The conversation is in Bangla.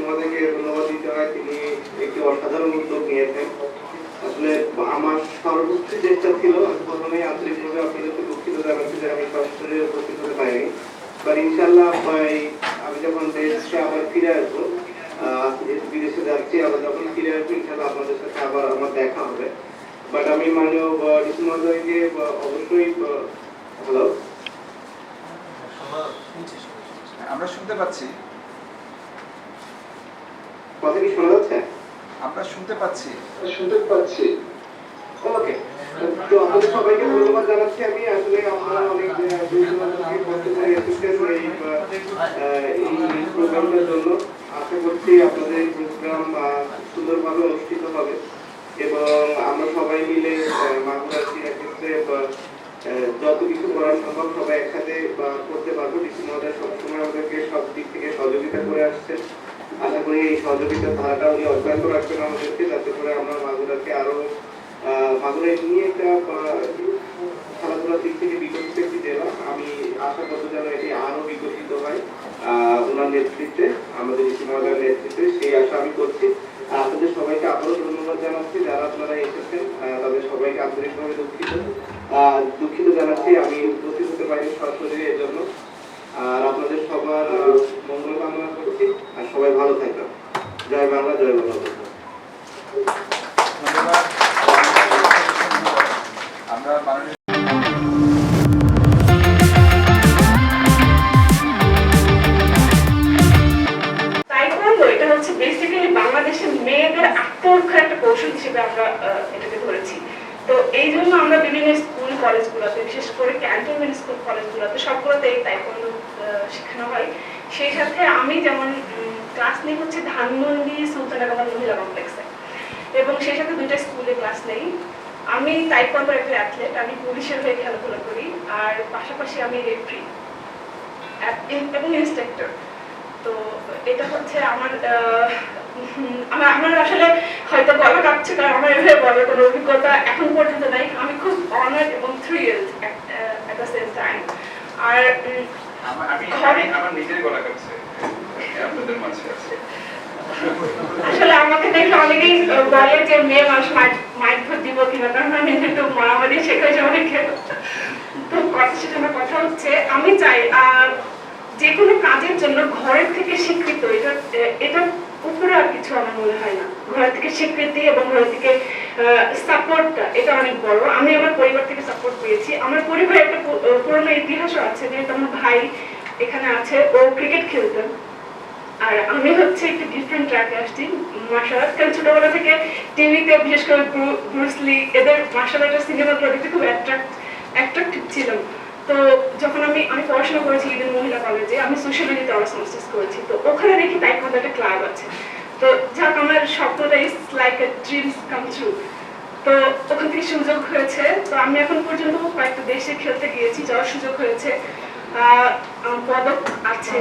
মহোদয়কে ধন্যবাদ দিতে হয়, তিনি একটি অসাধারণ উদ্যোগ নিয়েছেন। আসলে আমার সর্বোচ্চ চেষ্টা ছিল, আমি প্রথমেই আন্তরিকভাবে আপনাদেরকে দুঃখিত জানাচ্ছি যে আমি সরাসরি উপস্থিত হতে পারিনি। বাট ইনশাল্লাহ আমি যখন দেশে আবার ফিরে আসব যেহেতু বিদেশে যাচ্ছি, আবার যখন ফিরে আসব ইনশাল্লাহ আপনাদের সাথে আবার আমার দেখা হবে। বাট আমি মাননীয় ডিসি মহোদয়কে অবশ্যই হ্যালো আমরা শুনতে পাচ্ছি। কথা কি শোনা যাচ্ছে? আমরা শুনতে পাচ্ছি। শুনতে পাচ্ছি। ওকে। তো আপনাদের সবাইকে ধন্যবাদ জানাচ্ছি আমি। আসলে আপনারা অনেক এই প্রোগ্রামটার জন্য। আশা করছি আপনাদের প্রোগ্রাম সুন্দরভাবে অনুষ্ঠিত হবে। এবং আমরা সবাই মিলে মাগুরার ক্ষেত্রে বা, আহ, যত কিছু করা সম্ভব সবাই একসাথে করতে পারব। ডিসি মহোদয় সবসময় আমাদেরকে সব দিক থেকে সহযোগিতা করে আসছেন। আশা করি এই সহযোগিতার ধারাটা উনি অব্যাহত রাখবেন আমাদেরকে যাতে করে আমরা মাগুরাকে আরও আহ, মাগুরা নিয়ে একটা খেলাধুলার দিক থেকে বিকশিত একটি জেলা। আমি আশা করব যেন এটি আরও বিকশিত হয় ওনার নেতৃত্বে আমাদের ইসি নেতৃত্বে সেই আশা আমি করছি। আপনাদের সবাইকে আবারও ধন্যবাদ জানাচ্ছি যারা আপনারা এসেছেন তাদের সবাইকে আন্তরিকভাবে দুঃখিত। দুঃখিত জানাচ্ছি আমি উপস্থিত হতে পারিনি সরাসরি এর জন্য আর আপনাদের সবার কামনা করছি, আর সবাই ভালো থাকবেন। জয় বাংলা জয় বাংলা আমরা মাননীয় কৌশল হিসেবে আমরা আমরা বিভিন্ন স্কুল, কলেজগুলোতে, বিশেষ করে ক্যান্টনমেন্ট স্কুল, কলেজগুলোতে সবগুলোতে এই শেখানো হয়। সেই সাথে আমি যেমন ক্লাস নিই হচ্ছে ধানমন্ডি সুলতানাগামা মহিলা কমপ্লেক্সে এবং সেই সাথে দুইটা স্কুলে ক্লাস নেই। আমি তাইকোয়ান্ডোর একটা অ্যাথলেট আমি পুলিশের হয়ে খেলাধুলা করি। আর পাশাপাশি আমি রেফ্রি এবং ইন্সট্রাক্টর তো এটা হচ্ছে আমার আমার আমার আসলে হয়তো গলা কাঁপছে কারণ আমার এভাবে বলার কোনো অভিজ্ঞতা এখন পর্যন্ত নাই। আমি খুব অনার্ড এবং thrilled at the same time আর আমার- আমি আমার নিজের গলা কাছে আপনাদের মাঝে আছে। আসলে আমাকে দেখে অনেকেই বলে যে মেয়ে মানুষ মাইট দিব কিনা কারণ আমি একটু মারামারি শেখাই অনেকে। তো কথা সেটা কথা হচ্ছে আমি চাই আহ, যে কোনো কাজের জন্য ঘরের থেকে স্বীকৃত এটা এটা উপরে আর কিছু আমার মনে হয় না। ঘরের থেকে স্বীকৃতি এবং ঘরের থেকে সাপোর্টটা, এটা অনেক বড়। আমি আমার পরিবার থেকে সাপোর্ট পেয়েছি। আমার পরিবারে একটা পুরনো ইতিহাসও আছে যেহেতু আমার ভাই এখানে আছে, ও ক্রিকেট খেলতেন আর আমি হচ্ছে একটু ডিফারেন্ট ট্র্যাকে আসছি মার্শাল আর্ট কারণ ছোটবেলা থেকে টিভিতে বিশেষ করে ব্রুসলি এদের মার্শাল আর্টের সিনেমাগুলো দেখতে খুব অ্যাট্রাক্ট অ্যাট্রাক্টিভ ছিলাম। তো যখন আমি আমি পড়াশোনা করেছি ইডেন মহিলা কলেজে আমি সোশ্যালজিতে অনার্স মাস্টার্স করেছি। তো ওখানে দেখি তাইকোয়ান্ডো একটা ক্লাব আছে। তো যাক, আমার স্বপ্নটা is like a dreams come true তো ওখান থেকে সুযোগ হয়েছে, তো আমি এখন পর্যন্ত কয়েকটা দেশে খেলতে গিয়েছি, যাওয়ার সুযোগ হয়েছে। পদক আছে।